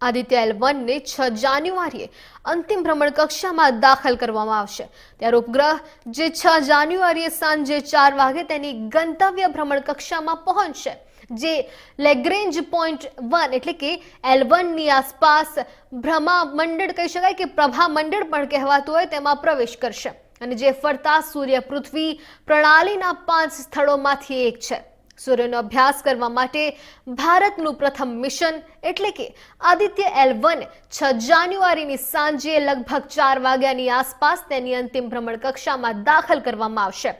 Aditya L વનને છ જાન્યુઆરીએ અંતિમ ભ્રમણ કક્ષામાં દાખલ કરવામાં આવશે. ત્યારે ઉપગ્રહ જે છ જાન્યુઆરીએ સાંજે ચાર વાગે તેની ગંતવ્ય ભ્રમણ કક્ષામાં પહોંચશે, જે લેગ્રેન્જ પોઈન્ટ વન એટલે કે એલ વનની આસપાસ ભ્રમા મંડળ કહી શકાય કે પ્રભા મંડળ પણ કહેવાતું હોય તેમાં પ્રવેશ કરશે. અને જે ફરતા સૂર્ય પૃથ્વી પ્રણાલીના પાંચ સ્થળોમાંથી એક છે. સૂર્યનો અભ્યાસ કરવા માટે ભારતનું પ્રથમ મિશન એટલે કે આદિત્ય એલ વન, છ જાન્યુઆરીની સાંજે લગભગ ચાર વાગ્યાની આસપાસ તેની અંતિમ ભ્રમણ કક્ષામાં દાખલ કરવામાં આવશે.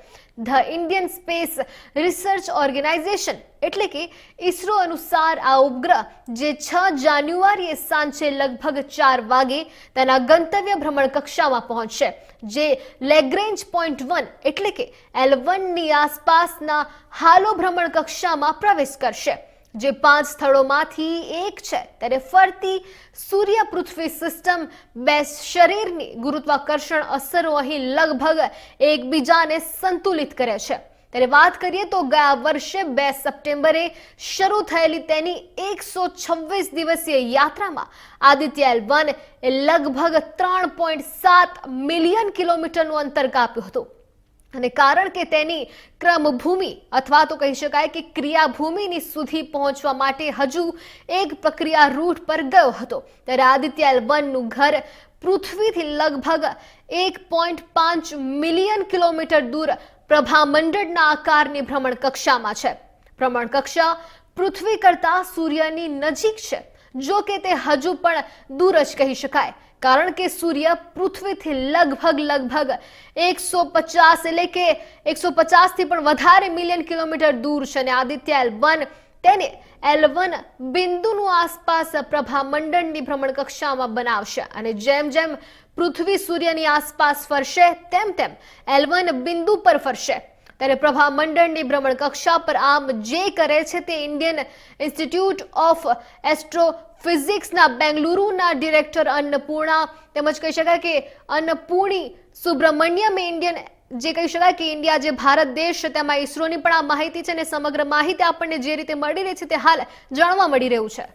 The Indian Space Research Organisation એટલે કે ઇસરો અનુસાર આ ઉપગ્રહ જે છ જાન્યુઆરીએ સાંજે લગભગ ચાર વાગે તેના ગંતવ્ય ભ્રમણ કક્ષામાં પહોંચશે, જે લેગ્રેન્જ પોઈન્ટ વન એટલે કે એલ વનની આસપાસના હાલો ભ્રમણ કક્ષામાં પ્રવેશ કરશે. જે પાંચ સ્થળોમાંથી એક છે, ત્યારે ફરતી સૂર્ય પૃથ્વી સિસ્ટમ બે શરીરની ગુરુત્વાકર્ષણ અસરો અહીં લગભગ એકબીજાને સંતુલિત કરે છે. ત્યારે વાત કરીએ તો ગયા વર્ષે બે સપ્ટેમ્બરે શરૂ થયેલી તેની એકસો છવ્વીસ દિવસીય યાત્રામાં આદિત્ય એલ વન લગભગ ત્રણ પોઈન્ટ સાત મિલિયન કિલોમીટરનું અંતર કાપ્યું હતું. અને કારણ કે તેની ક્રમભૂમિ, અથવા તો કહી શકાય કે ક્રિયાભૂમિની સુધી પહોંચવા માટે હજુ એક પ્રક્રિયા રૂટ પર ગયો હતો. ત્યારે આદિત્ય એલ ઘર પૃથ્વીથી લગભગ એક પોઈન્ટ પાંચ મિલિયન કિલોમીટર દૂર પ્રભામંડળના આકારની ભ્રમણ કક્ષામાં છે. ભ્રમણ કક્ષા પૃથ્વી કરતાં સૂર્યની નજીક છે. જો કે તે હજુ પણ દૂર જ કહી શકાય. કારણ કે સૂર્ય પૃથ્વીથી લગભગ લગભગ એકસો પચાસ એટલે કે એકસો પચાસથી પણ વધારે મિલિયન કિલોમીટર દૂર છે. અને આદિત્ય એલ વન તેને એલ વન બિંદુનું આસપાસ પ્રભામંડળની ભ્રમણ કક્ષામાં બનાવશે. અને જેમ જેમ પૃથ્વી સૂર્યની આસપાસ ફરશે, તેમ તેમ એલ વન બિંદુ પર ફરશે. ત્યારે પ્રભા મંડળની ભ્રમણ કક્ષા પર આમ જે કરે છે તે ઇન્ડિયન ઇન્સ્ટિટ્યૂટ ઓફ એસ્ટ્રોફિઝિક્સના બેંગલુરુના ડિરેક્ટર અન્નપૂર્ણા તેમજ કહી શકાય કે અન્નપૂર્ણી સુબ્રમણ્યમે ઇન્ડિયન જે કહી શકાય કે ઇન્ડિયા જે ભારત દેશ છે તેમાં ઇસરોની પણ આ માહિતી છે અને સમગ્ર માહિતી આપણને જે રીતે મળી રહી છે તે હાલ જાણવા મળી રહ્યું છે.